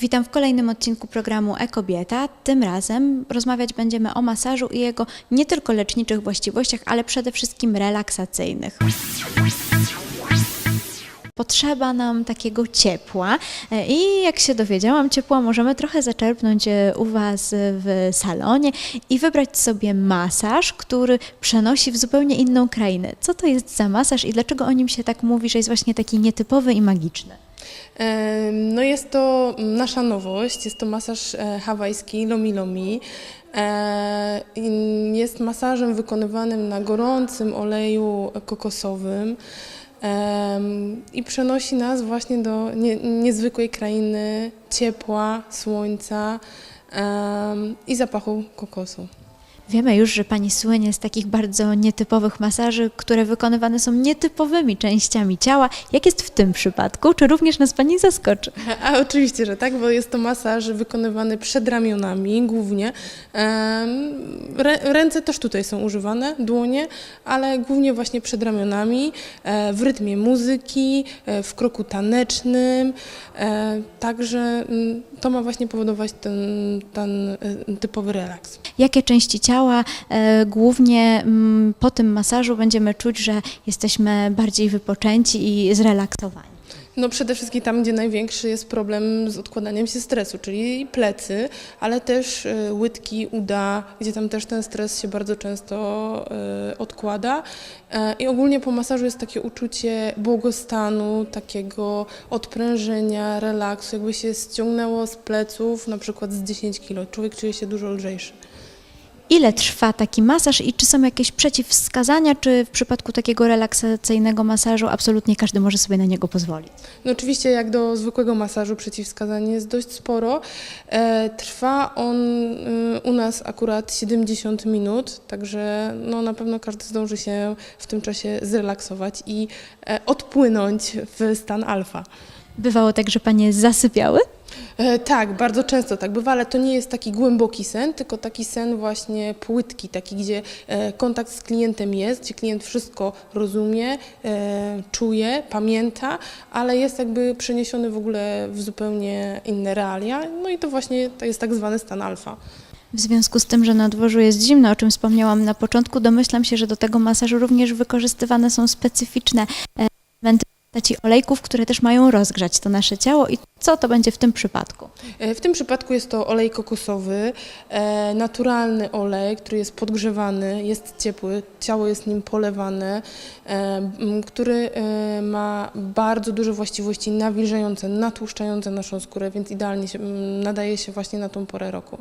Witam w kolejnym odcinku programu Ekobieta. Tym razem rozmawiać będziemy o masażu i jego nie tylko leczniczych właściwościach, ale przede wszystkim relaksacyjnych. Potrzeba nam takiego ciepła i jak się dowiedziałam, ciepła możemy trochę zaczerpnąć e, u Was w salonie i wybrać sobie masaż, który przenosi w zupełnie inną krainę. Co to jest za masaż i dlaczego o nim się tak mówi, że jest właśnie taki nietypowy i magiczny? No jest to nasza nowość, jest to masaż e, hawajski Lomi Lomi. E, Jest masażem wykonywanym na gorącym oleju kokosowym i przenosi nas właśnie do nie, niezwykłej krainy ciepła, słońca i zapachu kokosu. Wiemy już, że Pani słynie z takich bardzo nietypowych masaży, które wykonywane są nietypowymi częściami ciała. Jak jest w tym przypadku? Czy również nas Pani zaskoczy? A oczywiście, że tak, bo jest to masaż wykonywany przed ramionami głównie. Ręce też tutaj są używane, dłonie, ale głównie właśnie przed ramionami, e, w rytmie muzyki, e, w kroku tanecznym. e, Także mm, to ma właśnie powodować ten, ten typowy relaks. Jakie części ciała e, głównie mm, po tym masażu będziemy czuć, że jesteśmy bardziej wypoczęci i zrelaksowani? No przede wszystkim tam, gdzie największy jest problem z odkładaniem się stresu, czyli plecy, ale też y, łydki, uda, gdzie tam też ten stres się bardzo często y, odkłada. E, I ogólnie po masażu jest takie uczucie błogostanu, takiego odprężenia, relaksu, jakby się ściągnęło z pleców na przykład z 10 kilo. Człowiek czuje się dużo lżejszy. Ile trwa taki masaż i czy są jakieś przeciwwskazania, czy w przypadku takiego relaksacyjnego masażu absolutnie każdy może sobie na niego pozwolić? No oczywiście jak do zwykłego masażu przeciwwskazań jest dość sporo. E, trwa on y, u nas akurat 70 minut, także no, na pewno każdy zdąży się w tym czasie zrelaksować i e, odpłynąć w stan alfa. Bywało tak, że Panie zasypiały? E, tak, bardzo często tak bywa, ale to nie jest taki głęboki sen, tylko taki sen właśnie płytki, taki, gdzie e, kontakt z klientem jest, gdzie klient wszystko rozumie, e, czuje, pamięta, ale jest jakby przeniesiony w ogóle w zupełnie inne realia. No i to właśnie to jest tak zwany stan alfa. W związku z tym, że na dworzu jest zimno, o czym wspomniałam na początku, domyślam się, że do tego masażu również wykorzystywane są specyficzne e, elementy postaci olejków, które też mają rozgrzać to nasze ciało i co to będzie w tym przypadku? E, W tym przypadku jest to olej kokosowy, e, naturalny olej, który jest podgrzewany, jest ciepły, ciało jest nim polewane, e, który ma bardzo duże właściwości nawilżające, natłuszczające naszą skórę, więc idealnie się, nadaje się właśnie na tą porę roku.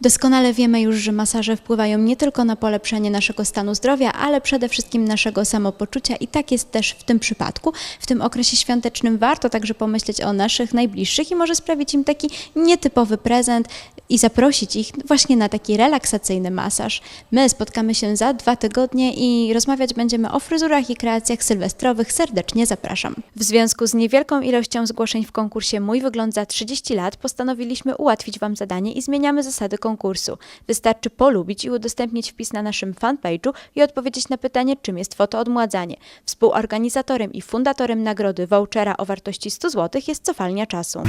Doskonale wiemy już, że masaże wpływają nie tylko na polepszenie naszego stanu zdrowia, ale przede wszystkim naszego samopoczucia i tak jest też w tym przypadku. W tym okresie świątecznym warto także pomyśleć o naszych najbliższych i może sprawić im taki nietypowy prezent i zaprosić ich właśnie na taki relaksacyjny masaż. My spotkamy się za dwa tygodnie i rozmawiać będziemy o fryzurach i kreacjach sylwestrowych. Serdecznie zapraszam. W związku z niewielką ilością zgłoszeń w konkursie Mój Wygląd za 30 lat postanowiliśmy ułatwić Wam zadanie i zmieniamy zasady konkursu. Wystarczy polubić i udostępnić wpis na naszym fanpage'u i odpowiedzieć na pytanie, czym jest fotoodmładzanie. Współorganizatorem i fundatorem nagrody vouchera o wartości 100 zł jest Cofalnia Czasu.